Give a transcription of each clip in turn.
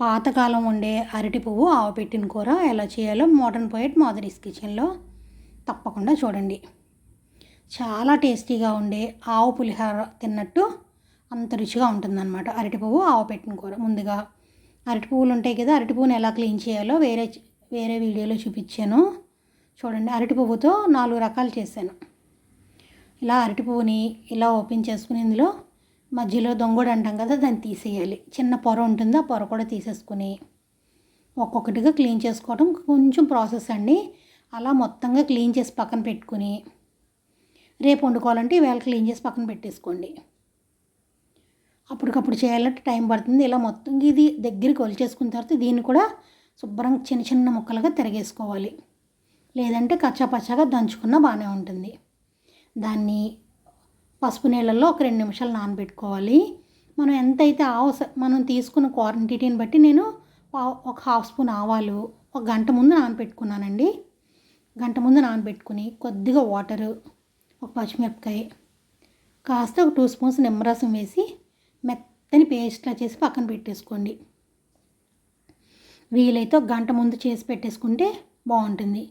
పాతకాలం ఉండే అరటి పువ్వు ఆవు పెట్టిన కూర ఎలా చేయాలో మోడర్న్ పోయట్ మాధురీస్ కిచెన్లో తప్పకుండా చూడండి. చాలా టేస్టీగా ఉండే ఆవు పులిహోర తిన్నట్టు అంత రుచిగా ఉంటుందన్నమాట. అరటి పువ్వు ఆవపెట్టిన కూర. ముందుగా అరటి పువ్వులు ఉంటాయి కదా అరటి పువ్వుని ఎలా క్లీన్ చేయాలో వేరే వేరే వీడియోలో చూపించాను. చూడండి అరటి పువ్వుతో నాలుగు రకాలు చేశాను. ఇలా అరటి పువ్వుని ఇలా ఓపెన్ చేసుకుని ఇందులో మధ్యలో దొంగడు అంటాం కదా దాన్ని తీసేయాలి. చిన్న పొర ఉంటుంది ఆ పొర కూడా తీసేసుకుని ఒక్కొక్కటిగా క్లీన్ చేసుకోవడం కొంచెం ప్రాసెస్ అండి. అలా మొత్తంగా క్లీన్ చేసి పక్కన పెట్టుకుని రేపు వండుకోవాలంటే ఈవేళ క్లీన్ చేసి పక్కన పెట్టేసుకోండి. అప్పటికప్పుడు చేయాలంటే టైం పడుతుంది. ఇలా మొత్తం ఇది దగ్గరికి ఒలిచేసుకున్న తర్వాత దీన్ని కూడా శుభ్రంగా చిన్న చిన్న ముక్కలుగా తిరగేసుకోవాలి. లేదంటే కచ్చా పచ్చాగా దంచుకున్నా బాగానే ఉంటుంది. దాన్ని పసుపు నీళ్ళల్లో ఒక రెండు నిమిషాలు నానబెట్టుకోవాలి. మనం ఎంతైతే ఆవు మనం తీసుకున్న క్వాంటిటీని బట్టి నేను ఒక హాఫ్ స్పూన్ ఆవాలు ఒక గంట ముందు నానబెట్టుకున్నానండి. గంట ముందు నానబెట్టుకుని కొద్దిగా వాటరు ఒక పచ్చిమిరపకాయ కాస్త ఒక టూ స్పూన్స్ నిమ్మరసం వేసి మెత్తని పేస్ట్లా చేసి పక్కన పెట్టేసుకోండి. వీలైతే ఒక గంట ముందు చేసి పెట్టేసుకుంటే బాగుంటుంది.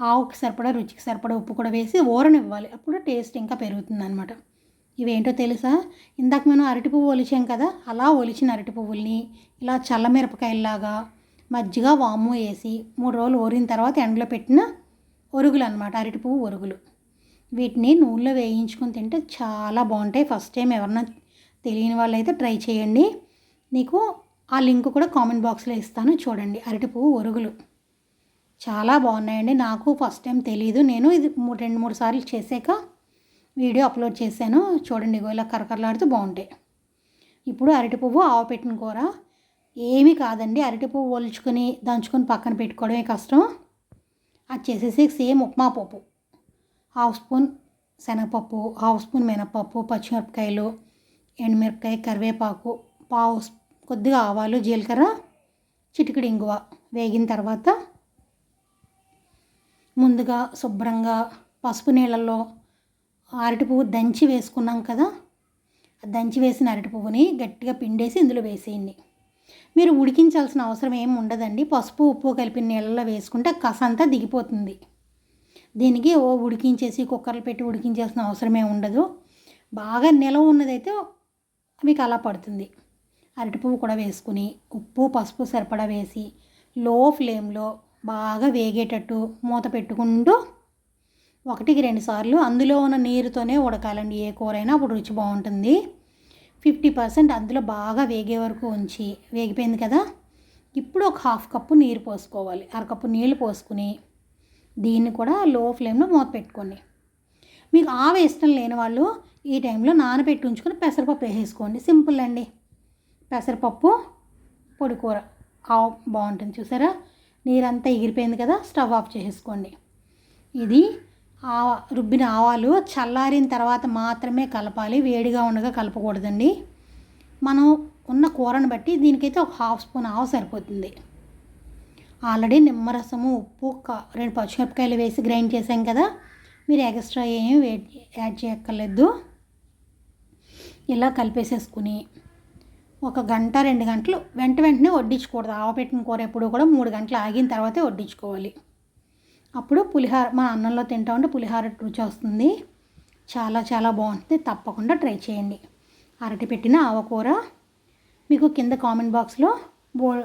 ఆవుకి సరిపడా రుచికి సరిపడా ఉప్పు కూడా వేసి ఊరనివ్వాలి అప్పుడు టేస్ట్ ఇంకా పెరుగుతుంది అనమాట ఇవేంటో తెలుసా? ఇందాక మనం అరటి పువ్వు ఒలిచాం కదా? అలా ఒలిచిన అరటి పువ్వుల్ని ఇలా చల్లమిరపకాయల్లాగా మజ్జిగ వాము వేసి మూడు రోజులు ఊరిన తర్వాత ఎండలో పెట్టిన ఒరుగులు అనమాట అరటి పువ్వు ఒరుగులు. వీటిని నూనెలో వేయించుకొని తింటే చాలా బాగుంటాయి. ఫస్ట్ టైం ఎవరన్నా తెలియని వాళ్ళైతే ట్రై చేయండి. నీకు ఆ లింక్ కూడా కామెంట్ బాక్స్లో ఇస్తాను. చూడండి అరటి పువ్వు ఒరుగులు. చాలా బాగున్నాయండి. నాకు ఫస్ట్ టైం తెలియదు నేను ఇది మూడు రెండు మూడు సార్లు చేసాక వీడియో అప్లోడ్ చేశాను. చూడండి ఇలా కరకరలాడుతూ బాగుంటాయి. ఇప్పుడు అరటి పువ్వు ఆవు పెట్టిన కూర. ఏమీ కాదండి. అరటి పువ్వు ఒలుచుకొని దంచుకొని పక్కన పెట్టుకోవడమే కష్టం. అది చేసేసి సేమ్ ఉప్మా పప్పు. హాఫ్ స్పూన్ శనగపప్పు హాఫ్ స్పూన్ మినపప్పు పచ్చిమిరపకాయలు ఎండుమిరపకాయ కరివేపాకు పావు కొద్దిగా ఆవాలు జీలకర్ర చిటికెడు ఇంగువ వేగిన తర్వాత ముందుగా శుభ్రంగా పసుపు నీళ్ళల్లో అరటి పువ్వు దంచి వేసుకున్నాం కదా దంచి వేసిన అరటి పువ్వుని గట్టిగా పిండేసి ఇందులో వేసేయండి. మీరు ఉడికించాల్సిన అవసరం ఏమి ఉండదండి. పసుపు ఉప్పు కలిపిన నీళ్ళలో వేసుకుంటే కసంతా దిగిపోతుంది. దీనికి ఓ ఉడికించేసి కుక్కర్లు పెట్టి ఉడికించాల్సిన అవసరమే ఉండదు. బాగా నిలవ ఉన్నదైతే మీకు అలా పడుతుంది. అరటి పువ్వు కూడా వేసుకుని ఉప్పు పసుపు సరిపడా వేసి లో ఫ్లేమ్లో బాగా వేగేటట్టు మూత పెట్టుకుంటూ ఒకటికి రెండు సార్లు అందులో ఉన్న నీరుతోనే ఉడకాలండి. ఏ కూర అయినా అప్పుడు రుచి బాగుంటుంది. ఫిఫ్టీ పర్సెంట్ అందులో బాగా వేగే వరకు ఉంచి వేగిపోయింది కదా ఇప్పుడు ఒక హాఫ్ కప్పు నీరు పోసుకోవాలి. అరకప్పు నీళ్ళు పోసుకుని దీన్ని కూడా లో ఫ్లేమ్లో మూత పెట్టుకోండి. మీకు ఆవ ఇష్టం లేని వాళ్ళు ఈ టైంలో నానబెట్టి ఉంచుకొని పెసరపప్పు వేసేసుకోండి. సింపుల్ అండి. పెసరపప్పు పొడి కూర. ఆవు బాగుంటుంది. చూసారా? నీరంతా ఎగిరిపోయింది కదా స్టవ్ ఆఫ్ చేసేసుకోండి. ఇది ఆవ రుబ్బిన ఆవాలు చల్లారిన తర్వాత మాత్రమే కలపాలి వేడిగా ఉండగా కలపకూడదండి. మనం ఉన్న కూరను బట్టి దీనికైతే ఒక హాఫ్ స్పూన్ ఆవ సరిపోతుంది. ఆల్రెడీ నిమ్మరసము ఉప్పు రెండు పచ్చిమిరపకాయలు వేసి గ్రైండ్ చేసాం కదా మీరు ఎక్స్ట్రా ఏమి యాడ్ చేయక్కర్లేదు. ఇలా కలిపేసేసుకుని ఒక గంట రెండు గంటలు వెంట వెంటనే వడ్డించకూడదు. ఆవపెట్టిన కూర ఎప్పుడు కూడా మూడు గంటలు ఆగిన తర్వాతే వడ్డించుకోవాలి. అప్పుడు పులిహార మా అన్నంలో తింటా ఉంటే పులిహార రుచి వస్తుంది. చాలా చాలా బాగుంటుంది. తప్పకుండా ట్రై చేయండి. అరటి పెట్టిన ఆవకూర మీకు కింద కామెంట్ బాక్స్లో బో